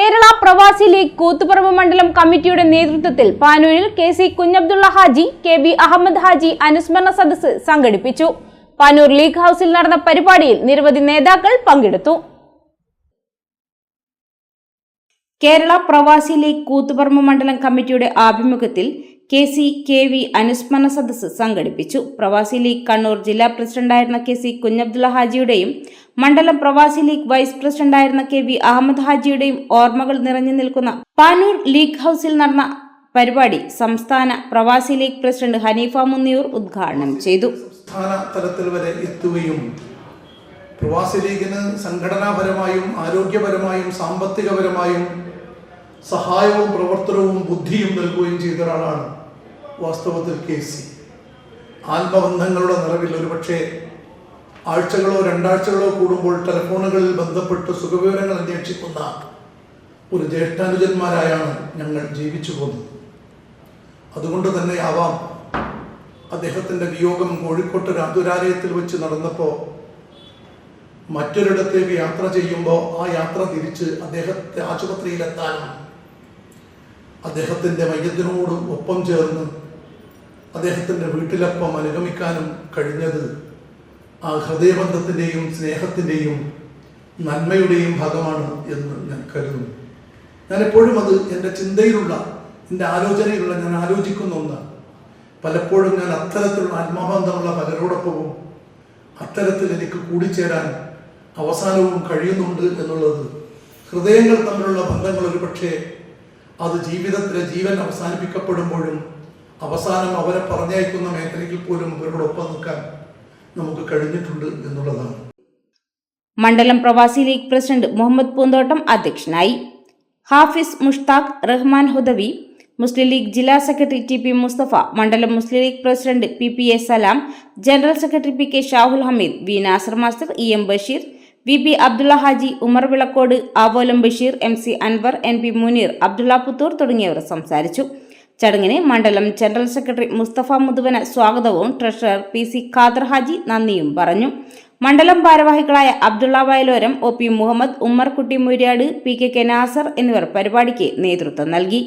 കേരള പ്രവാസി ലീഗ് കൂത്തുപറമ്പ് മണ്ഡലം കമ്മിറ്റിയുടെ നേതൃത്വത്തിൽ പാനൂരിൽ K C Kunhabdulla Haji K B Ahammed Haji അനുസ്മരണ സദസ്സ് സംഘടിപ്പിച്ചു. പാനൂർ ലീഗ് ഹൌസിൽ നടന്ന പരിപാടിയിൽ നിരവധി നേതാക്കൾ പങ്കെടുത്തു. കേരള പ്രവാസി ലീഗ് കൂത്തുപറമ്പ് മണ്ഡലം കമ്മിറ്റിയുടെ ആഭിമുഖ്യത്തിൽ കെ സി കെ വി അനുസ്മരണ സദസ്സ് സംഘടിപ്പിച്ചു. പ്രവാസി ലീഗ് കണ്ണൂർ ജില്ലാ പ്രസിഡന്റായിരുന്ന കെ സി കുഞ്ഞബ്ദുള്ള ഹാജിയുടെയും മണ്ഡലം പ്രവാസി ലീഗ് വൈസ് പ്രസിഡന്റായിരുന്ന കെ വി അഹമ്മദ് ഹാജിയുടെയും ഓർമ്മകൾ നിറഞ്ഞു നിൽക്കുന്ന പാനൂർ ലീഗ് ഹൌസിൽ നടന്ന പരിപാടി സംസ്ഥാന പ്രവാസി ലീഗ് പ്രസിഡന്റ് ഹനീഫ മുന്നിയൂർ ഉദ്ഘാടനം ചെയ്തു. തലത്തിൽ വരെ എത്തുകയും പ്രവാസി ലീഗിന് സംഘടനാപരമായും ആരോഗ്യപരമായും സാമ്പത്തികപരമായും സഹായവും പ്രവർത്തനവും ഒരാളാണ് വാസ്തവത്തിൽ കെ സി. ആത്മബന്ധങ്ങളുടെ നിറവിൽ ഒരുപക്ഷെ ആഴ്ചകളോ രണ്ടാഴ്ചകളോ കൂടുമ്പോൾ ടെലിഫോണുകളിൽ ബന്ധപ്പെട്ട് സുഖവിവരങ്ങൾ അന്വേഷിക്കുന്ന ഒരു ജ്യേഷ്ഠാനുജന്മാരായാണ് ഞങ്ങൾ ജീവിച്ചു പോകുന്നത്. അതുകൊണ്ട് തന്നെ ആവാം അദ്ദേഹത്തിന്റെ വിയോഗം കോഴിക്കോട്ട് രാജുരാലയത്തിൽ വെച്ച് നടന്നപ്പോൾ മറ്റൊരിടത്തേക്ക് യാത്ര ചെയ്യുമ്പോൾ ആ യാത്ര തിരിച്ച് അദ്ദേഹത്തെ ആശുപത്രിയിലെത്താനും അദ്ദേഹത്തിന്റെ മയ്യത്തിനോട് ഒപ്പം ചേർന്ന് അദ്ദേഹത്തിന്റെ വീട്ടിലൊപ്പം അനുഗമിക്കാനും കഴിഞ്ഞത് ആ ഹൃദയബന്ധത്തിന്റെയും സ്നേഹത്തിന്റെയും നന്മയുടെയും ഭാഗമാണ് എന്ന് ഞാൻ കരുതുന്നു. ഞാൻ എപ്പോഴും അത് എന്റെ ചിന്തയിലുള്ള എന്റെ ആലോചനയിലുള്ള ഞാൻ ആലോചിക്കുന്ന ഒന്നാണ്. പലപ്പോഴും ഞാൻ അത്തരത്തിലുള്ള ആത്മബന്ധമുള്ള പലരോടൊപ്പവും അത്തരത്തിൽ എനിക്ക് കൂടിച്ചേരാൻ അവസാനവും കഴിയുന്നുണ്ട് എന്നുള്ളത് ഹൃദയങ്ങൾ തമ്മിലുള്ള ബന്ധങ്ങൾ ഒരുപക്ഷെ അത് ജീവിതത്തിലെ ജീവൻ അവസാനിപ്പിക്കപ്പെടുമ്പോഴും അവസാനം അവരെ പറഞ്ഞയക്കുന്ന മേഖലയിൽ പോലും ഒപ്പം നിൽക്കാൻ നമുക്ക് കഴിഞ്ഞിട്ടുണ്ട് എന്നുള്ളതാണ്. മണ്ഡലം പ്രവാസി ലീഗ് പ്രസിഡന്റ് മുഹമ്മദ് പൂന്തോട്ടം അധ്യക്ഷനായി. ഹാഫിസ് മുഷ്താഖ് റഹ്മാൻ ഹുദവി മുസ്ലിം ലീഗ് ജില്ലാ സെക്രട്ടറി ടി പി മുസ്തഫ മണ്ഡലം Muslim league president P P A Salam general secretary P K Shahul Hameed V Nasar master E M Basheer V P Abdulla Haji Umar Vilakkode Avolam Basheer M C Anwar N P Muneer Abdulla Puthur തുടങ്ങിയവർ സംസാരിച്ചു. ചടങ്ങിന് മണ്ഡലം general secretary Mustafa Muthuvana സ്വാഗതവും treasurer P C Khader Haji നന്ദിയും പറഞ്ഞു. മണ്ഡലം ഭാരവാഹികളായ Abdulla Vayaloram O P Muhammad Ummerkutty Muriyad P K K Nasar എന്നിവർ പരിപാടിക്ക് നേതൃത്വം നൽകി.